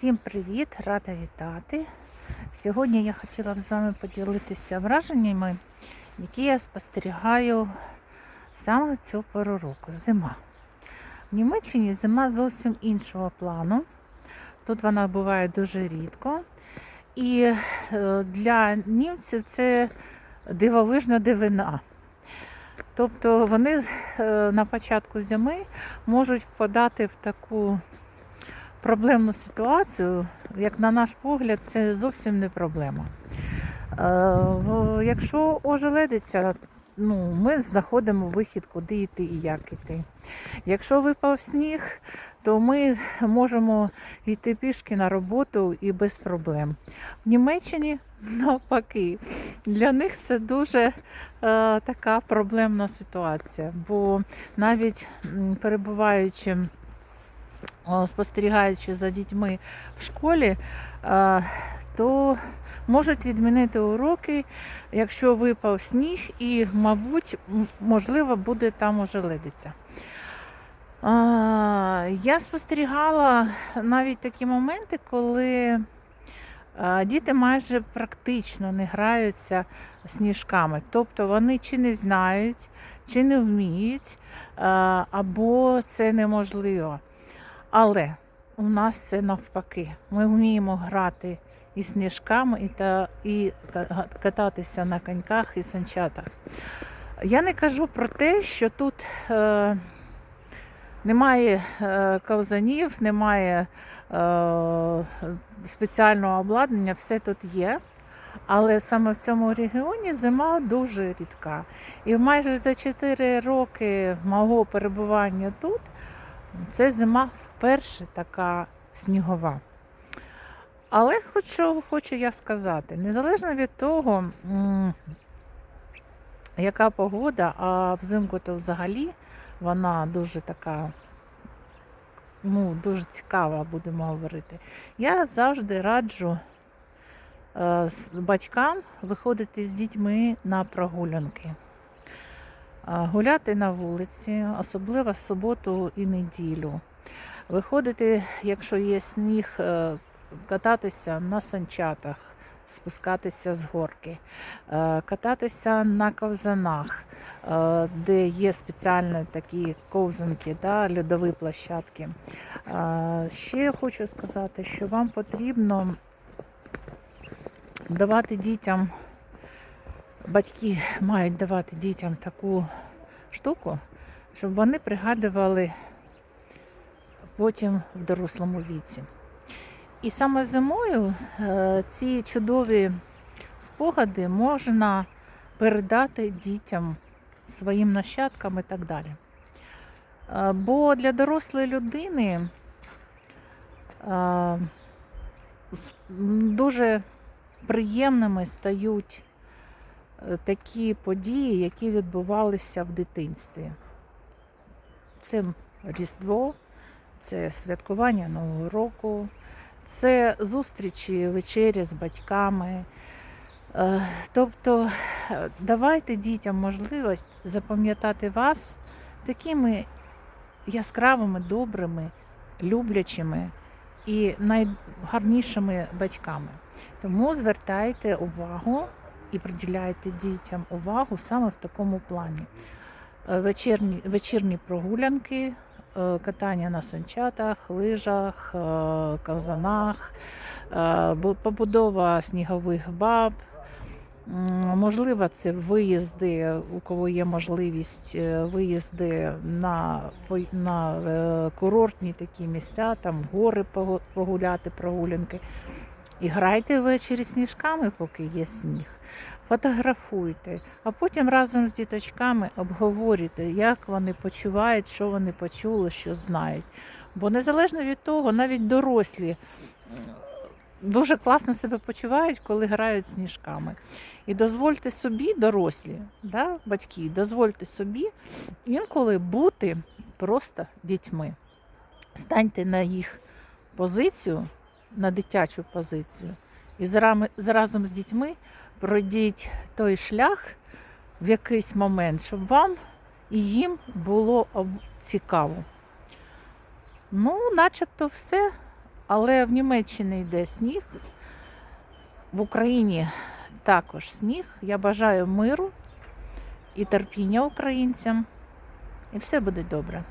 Всім привіт! Рада вітати. Сьогодні я хотіла з вами поділитися враженнями, які я спостерігаю саме цю пору року зима. В Німеччині зима зовсім іншого плану. Тут вона буває дуже рідко. І е, для німців це дивовижна дивина. Тобто вони е, на початку зими можуть впадати в таку проблемну ситуацію, як на наш погляд, це зовсім не проблема. Е, Якщо ожеледиться, ну, ми знаходимо вихід, куди йти і як йти. Якщо випав сніг, то ми можемо йти пішки на роботу і без проблем. В Німеччині навпаки, для них це дуже е, така проблемна ситуація, бо навіть перебуваючи спостерігаючи за дітьми в школі, то можуть відмінити уроки, якщо випав сніг, і, мабуть, можливо, буде там ожеледиця. А, Я спостерігала навіть такі моменти, коли діти майже практично не граються сніжками. Тобто вони чи не знають, чи не вміють, або це неможливо. Але у нас це навпаки. Ми вміємо грати і сніжками, і, та, і кататися на коньках і санчатах. Я не кажу про те, що тут е, немає е, ковзанів, немає е, спеціального обладнання, все тут є. Але саме в цьому регіоні зима дуже рідка. І майже за 4 роки мого перебування тут це зима вперше така снігова. Але хочу, хочу я сказати, незалежно від того, яка погода, а взимку то взагалі вона дуже така, ну, дуже цікава, будемо говорити. Я завжди раджу е, батькам виходити з дітьми на прогулянки. Гуляти на вулиці, особливо суботу і неділю. Виходити, якщо є сніг, е, кататися на санчатах, спускатися з горки, е, кататися на ковзанах, е, де є спеціальні такі ковзанки, да, льодові площадки. Ще хочу сказати, що вам потрібно давати дітям батьки мають давати дітям таку штуку, щоб вони пригадували потім в дорослому віці. І саме зимою е, ці чудові спогади можна передати дітям, своїм нащадкам і так далі. Е, Бо для дорослої людини е, дуже приємними стають такі події, які відбувалися в дитинстві. Це Різдво, це святкування Нового року, це зустрічі, вечері з батьками. Е, Тобто е, давайте дітям можливість запам'ятати вас такими яскравими, добрими, люблячими і найгарнішими батьками. Тому звертайте увагу і приділяйте дітям увагу саме в такому плані. Е, Вечірні, вечірні прогулянки, е, катання на санчатах, лижах, е, ковзанах, бу- побудова снігових баб. Можливо, це виїзди, у кого є можливість, виїзди на, на курортні такі місця, там гори погуляти, прогулянки. І грайте ввечері сніжками, поки є сніг. Фотографуйте, а потім разом з діточками обговорюйте, як вони почувають, що вони почули, що знають. Бо незалежно від того, навіть дорослі дуже класно себе почувають, коли грають сніжками. І дозвольте собі, дорослі, да, батьки, дозвольте собі інколи бути просто дітьми. Станьте на їх позицію, на дитячу позицію, і разом з дітьми пройдіть той шлях в якийсь момент, щоб вам і їм було цікаво. Ну, начебто все. але в Німеччині йде сніг, в Україні також сніг. Я бажаю миру і терпіння українцям, і все буде добре.